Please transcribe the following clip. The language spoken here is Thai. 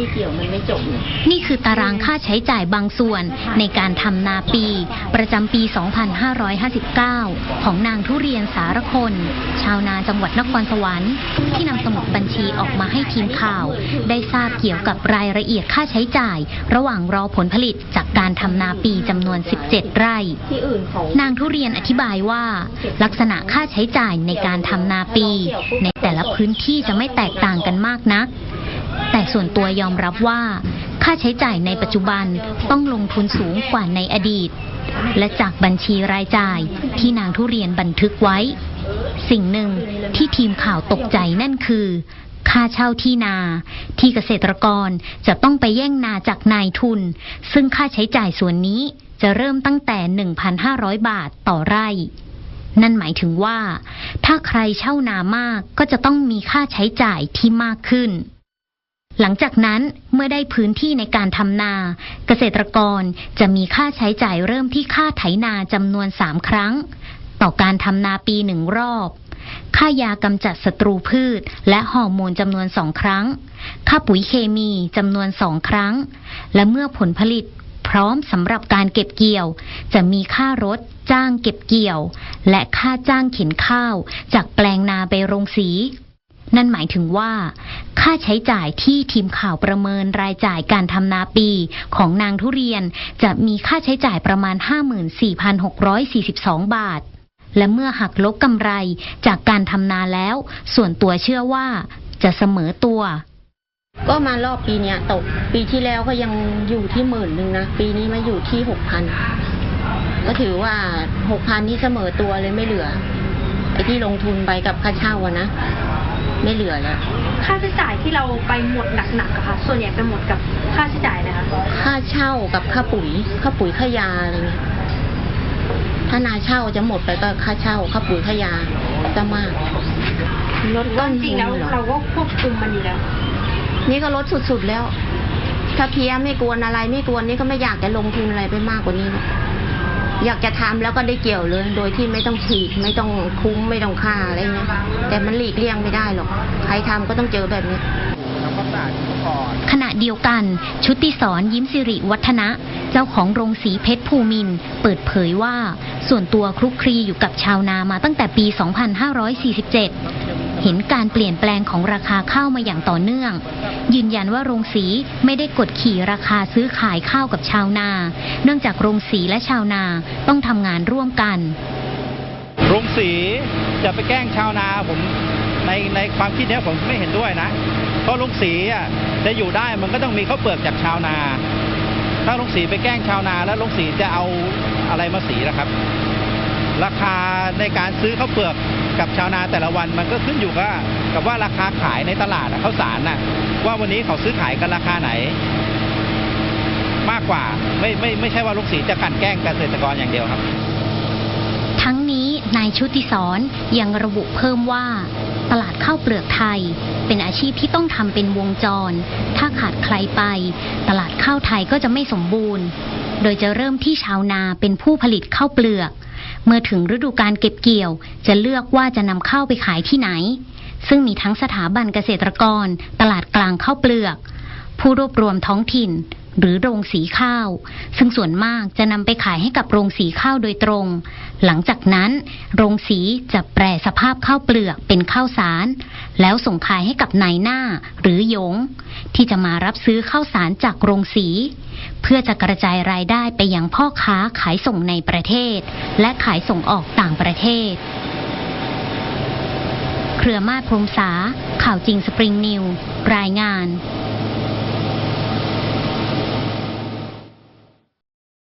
ได้เกี่ยวมันไม่จบเนี่ยนี่คือตารางค่าใช้จ่ายบางส่วนในการทำนาปี ประจำปี 2559 ของนางทุเรียนสารคน ชาวนาจังหวัดนครสวรรค์ที่นำสมุดบัญชีออกมาให้ทีมข่าว ได้ทราบเกี่ยวกับรายละเอียดค่าใช้จ่าย ระหว่างรอผลผลิตจากการทำนาปีจำนวน 17 ไร่ที่อื่นเขานางทุเรียนอธิบายว่า ลักษณะค่าใช้จ่ายในการทำนาปี ในแต่ละพื้นที่จะไม่แตกต่างกันมากนัก แต่ส่วนตัวยอมรับว่า ค่าใช้จ่ายในปัจจุบันต้องลงทุนสูงกว่าในอดีต และจากบัญชีรายจ่ายที่นางทุเรียนบันทึกไว้ สิ่งหนึ่งที่ทีมข่าวตกใจนั่นคือ ค่าเช่าที่นา ที่เกษตรกรจะต้องไปแย่งนาจากนายทุน ซึ่งค่าใช้จ่ายส่วนนี้จะเริ่มตั้งแต่ 1,500 บาทต่อไร่นั่นหมายถึงว่า ถ้าใครเช่านามากก็จะต้องมีค่าใช้จ่ายที่มากขึ้น หลังจากนั้นเมื่อได้พื้นที่ในการทำนา เกษตรกรจะมีค่าใช้จ่ายเริ่มที่ค่าไถนาจำนวนสามครั้ง ต่อการทำนาปีหนึ่งรอบ ค่ายากำจัดศัตรูพืช และฮอร์โมนจำนวนสองครั้ง ค่าปุ๋ยเคมีจำนวนสองครั้ง และเมื่อผลผลิตพร้อมสำหรับการเก็บเกี่ยว จะมีค่ารถ จ้างเก็บเกี่ยว และค่าจ้างเข็นข้าว จากแปลงนาไปโรงสี นั่นหมายถึงว่า ค่าใช้จ่ายที่ทีมข่าวประเมินรายจ่ายการทำนาปีของนางทุเรียน จะมีค่าใช้จ่ายประมาณ 54,642 บาท และเมื่อหักลบกำไรจากการทำนาแล้ว ส่วนตัวเชื่อว่าจะเสมอตัว ก็มารอบปีเนี้ยตก ปีที่แล้วก็ยังอยู่ที่หมื่นหนึ่งนะ ปีนี้มาอยู่ที่หกพันก็ถือว่าหกพันนี่เสมอตัวเลยไม่เหลือ ไอ้ที่ลงทุนไปกับค่าเช่าอะนะ ไม่เหลือแล้วค่าใช้จ่ายที่เราไปหมดหนักๆอะค่ะ ส่วนใหญ่ไปหมดกับค่าใช้จ่ายนะคะค่าเช่ากับค่าปุ๋ยค่าปุ๋ยค่ายาอะไรเงี้ยถ้านาเช่าจะหมดไปก็ค่าเช่าค่าปุ๋ยค่ายาจะมากลดต้นจริงๆแล้วทุนหอเราก็ควบคุมมันอยู่แล้ว นี่ก็ลดสุดๆแล้ว ถ้าเพี้ยไม่กวนอะไรไม่กวนนี่ก็ไม่อยากจะลงทุนอะไรไปมากกว่านี้หรอก อยากจะทำแล้วก็ได้เกี่ยวเลย โดยที่ไม่ต้องฉีดไม่ต้องคุ้มไม่ต้องค่าอะไรเงี้ยแต่มันหลีกเลี่ยงไม่ได้หรอก ใครทำก็ต้องเจอแบบนี้ขณะเดียวกัน ชุติสอนยิ้มสิริวัฒนะ เจ้าของโรงสีเพชรภูมิน เปิดเผยว่า ส่วนตัวคลุกคลีอยู่กับชาวนามาตั้งแต่ปี 2547 เห็นการเปลี่ยนแปลงของราคาข้าวมาอย่างต่อเนื่อง ยืนยันว่าโรงสีไม่ได้กดขี่ราคาซื้อขายข้าวกับชาวนา เนื่องจากโรงสีและชาวนาต้องทำงานร่วมกัน โรงสีจะไปแกล้งชาวนาผมในในความคิดเนี้ยผมไม่เห็นด้วยนะ เพราะโรงสีอะจะอยู่ได้มันก็ต้องมีข้าวเปลือกจากชาวนา ถ้าโรงสีไปแกล้งชาวนาแล้วโรงสีจะเอาอะไรมาสีล่ะครับ ราคาในการซื้อข้าวเปลือกกับชาวนาแต่ละวันมันก็ขึ้นอยู่กับกับว่าราคาขายในตลาดข้าวสารน่ะว่าวันนี้เขาซื้อขายกันราคาไหน มากกว่าไม่ไม่ไม่ใช่ว่าลูกสีจะกันแกล้งเกษตรกรอย่างเดียวครับ ทั้งนี้นายชุติสอนยังระบุเพิ่มว่า ตลาดข้าวเปลือกไทย เป็นอาชีพที่ต้องทำเป็นวงจร ถ้าขาดใครไป ตลาดข้าวไทยก็จะไม่สมบูรณ์ โดยจะเริ่มที่ชาวนาเป็นผู้ผลิตข้าวเปลือก เมื่อถึงฤดูการเก็บเกี่ยว จะเลือกว่าจะนำข้าวไปขายที่ไหน ซึ่งมีทั้งสถาบันเกษตรกร ตลาดกลางข้าวเปลือก ผู้รวบรวมท้องถิ่น หรือโรงสีข้าว ซึ่งส่วนมากจะนำไปขายให้กับโรงสีข้าวโดยตรง หลังจากนั้นโรงสีจะแปรสภาพข้าวเปลือกเป็นข้าวสาร แล้วส่งขายให้กับนายหน้าหรือหยง ที่จะมารับซื้อข้าวสารจากโรงสี เพื่อจะกระจายรายได้ไปยังพ่อค้าขายส่งในประเทศ และขายส่งออกต่างประเทศ เครือมาศพรมสา ข่าวจริงสปริงนิว รายงาน